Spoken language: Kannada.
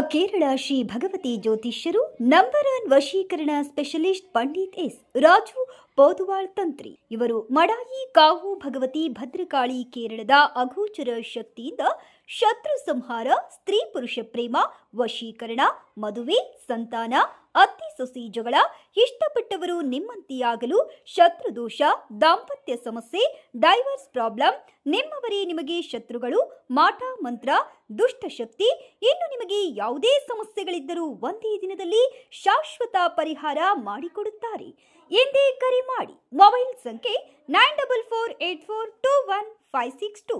ಕೇರಳ ಶ್ರೀ ಭಗವತಿ ಜ್ಯೋತಿಷ್ಯರು ನಂಬರ್ ಒನ್ ವಶೀಕರಣ ಸ್ಪೆಷಲಿಸ್ಟ್ ಪಂಡಿತ್ ಎಸ್ ರಾಜು ಪೋದುವಾಳ್ ತಂತ್ರಿ. ಇವರು ಮಡಾಯಿ ಕಾವು ಭಗವತಿ ಭದ್ರಕಾಳಿ ಕೇರಳದ ಅಗೋಚರ ಶಕ್ತಿಯಿಂದ ಶತ್ರು ಸಂಹಾರ, ಸ್ತ್ರೀ ಪುರುಷ ಪ್ರೇಮ, ವಶೀಕರಣ, ಮದುವೆ, ಸಂತಾನ ಅತ್ತಿ ಸೊಸಿ ಜಗಳ ಇಷ್ಟಪಟ್ಟವರು ನಿಮ್ಮಂತೆಯಾಗಲು ಶತ್ರುದೋಷ, ದಾಂಪತ್ಯ ಸಮಸ್ಯೆ, ಡೈವರ್ಸ್ ಪ್ರಾಬ್ಲಮ್, ನಿಮ್ಮವರೇ ನಿಮಗೆ ಶತ್ರುಗಳು, ಮಾಟ, ಮಂತ್ರ ದುಷ್ಟಶಕ್ತಿ ಇನ್ನು ನಿಮಗೆ ಯಾವುದೇ ಸಮಸ್ಯೆಗಳಿದ್ದರೂ ಒಂದೇ ದಿನದಲ್ಲಿ ಶಾಶ್ವತ ಪರಿಹಾರ ಮಾಡಿಕೊಡುತ್ತಾರೆ. ಎಂದೇ ಕರೆ ಮಾಡಿ, ಮೊಬೈಲ್ ಸಂಖ್ಯೆ nine double four eight four two one five six two.